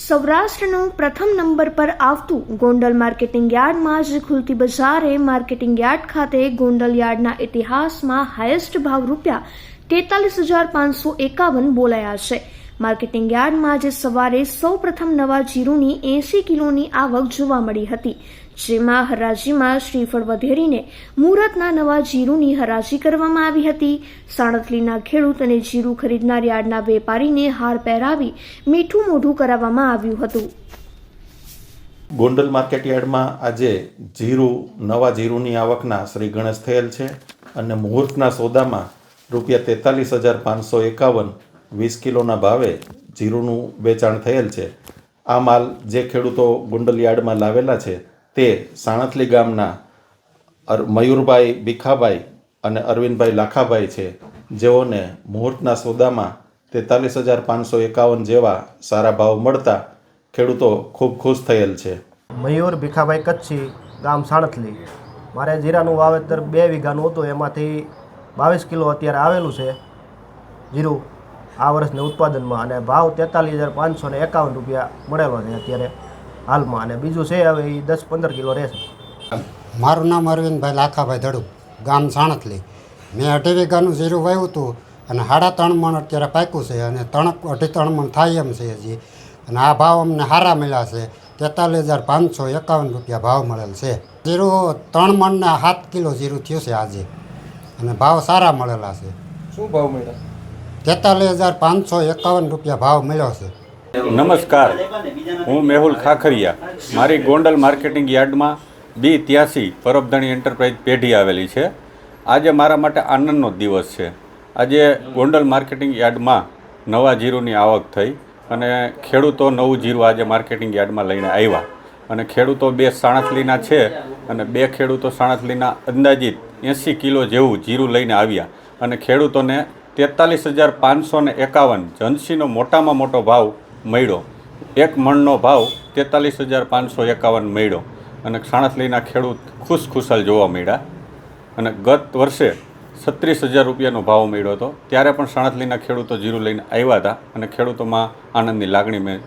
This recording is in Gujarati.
સૌરાષ્ટ્રનું પ્રથમ નંબર પર આવતું ગોંડલ માર્કેટિંગ યાર્ડમાં જ ખુલતી બજારે માર્કેટિંગ યાર્ડ ખાતે ગોંડલ યાર્ડના ઇતિહાસમાં હાયેસ્ટ ભાવ રૂપિયા તેતાલીસ હજાર પાંચસો એકાવન બોલાયા છે. માર્કેટિંગ યાર્ડમાં આજે સવારે સૌ પ્રથમ નવા જીરુની એંસી કિલોની આવક જોવા મળી હતી, જેમાં હરાજીમાં શ્રીફળ વધેરીને મુહૂર્તના નવા જીરુની હરાજી કરવામાં આવી હતી. સાણતલીના ખેડૂત અને જીરું ખરીદનાર યાર્ડના વેપારીને હાર પહેરાવી મીઠું મોઢું કરાવવામાં આવ્યું હતું. ગોંડલ માર્કેટ યાર્ડમાં આજે જીરું, નવા જીરુની આવકના શ્રી ગણેશ થયેલ છે અને મુહૂર્તના સોદામાં રૂપિયા તેતાલીસ હજાર પાંચસો એકાવન વીસ કિલોના ભાવે જીરુનું વેચાણ થયેલ છે. આ માલ જે ખેડૂતો ગુંડલ યાર્ડમાં લાવેલા છે તે સાણથલી ગામના મયુરભાઈ ભીખાભાઈ અને અરવિંદભાઈ લાખાભાઈ છે. જેઓને મુહૂર્તના સોદામાં તેતાલીસ હજાર પાંચસો એકાવન જેવા સારા ભાવ મળતા ખેડૂતો ખૂબ ખુશ થયેલ છે. મયુર ભીખાભાઈ કચ્છી, ગામ સાણથલી. મારે જીરાનું વાવેતર બે વીઘાનું હતું. એમાંથી બાવીસ કિલો અત્યારે આવેલું છે. જીરું આ વર્ષના ઉત્પાદનમાં અને ભાવ તેતાલીસ હજાર પાંચસો ને એકાવન રૂપિયા મળેલો છે અત્યારે હાલમાં. અને બીજું છે હવે એ દસ પંદર કિલો રહેશે મારું નામ અરવિંદભાઈ લાખાભાઈ ધડુ ગામ સાણથલી. મેં અઢી વીઘાનું જીરું વાવ્યું હતું અને સાડા ત્રણ મણ અત્યારે પાક્યું છે અને ત્રણ અઢી ત્રણ મણ થાય એમ છે હજી. અને આ ભાવ અમને સારા મળ્યા છે. તેતાલીસ હજાર પાંચસો એકાવન રૂપિયા ભાવ મળેલ છે. જીરું ત્રણ મણના સાત કિલો જીરું થયું છે આજે. અને ભાવ સારા મળેલા છે. શું ભાવ મળ્યા? તેતાલીસ હજાર પાંચસો એકાવન રૂપિયા ભાવ મળ્યો છે. નમસ્કાર. હું મેહુલ ખાખરિયા. મારી ગોંડલ માર્કેટિંગ યાર્ડમાં બી ત્યાસી પરબધણી એન્ટરપ્રાઇઝ પેઢી આવેલી છે. આજે મારા માટે આનંદનો દિવસ છે. આજે ગોંડલ માર્કેટિંગ યાર્ડમાં નવા જીરુની આવક થઈ અને ખેડૂતો નવું જીરું આજે માર્કેટિંગ યાર્ડમાં લઈને આવ્યા. અને ખેડૂતો બે સાણસલીના છે અને બે ખેડૂતો સાણસલીના અંદાજિત એંસી કિલો જેવું જીરું લઈને આવ્યા. અને ખેડૂતોને તેતાલીસ હજાર પાંચસો ને એકાવન જનસીનો મોટામાં મોટો ભાવ મળ્યો. એક મણનો ભાવ તેતાલીસ હજાર પાંચસો એકાવન મળ્યો. અને સાણથલીના ખેડૂત ખુશ ખુશાલ જોવા મળ્યા. અને ગત વર્ષે છત્રીસ હજાર રૂપિયાનો ભાવ મળ્યો હતો. ત્યારે પણ સાણસલીના ખેડૂતો જીરું લઈને આવ્યા હતા અને ખેડૂતોમાં આનંદની લાગણી મેં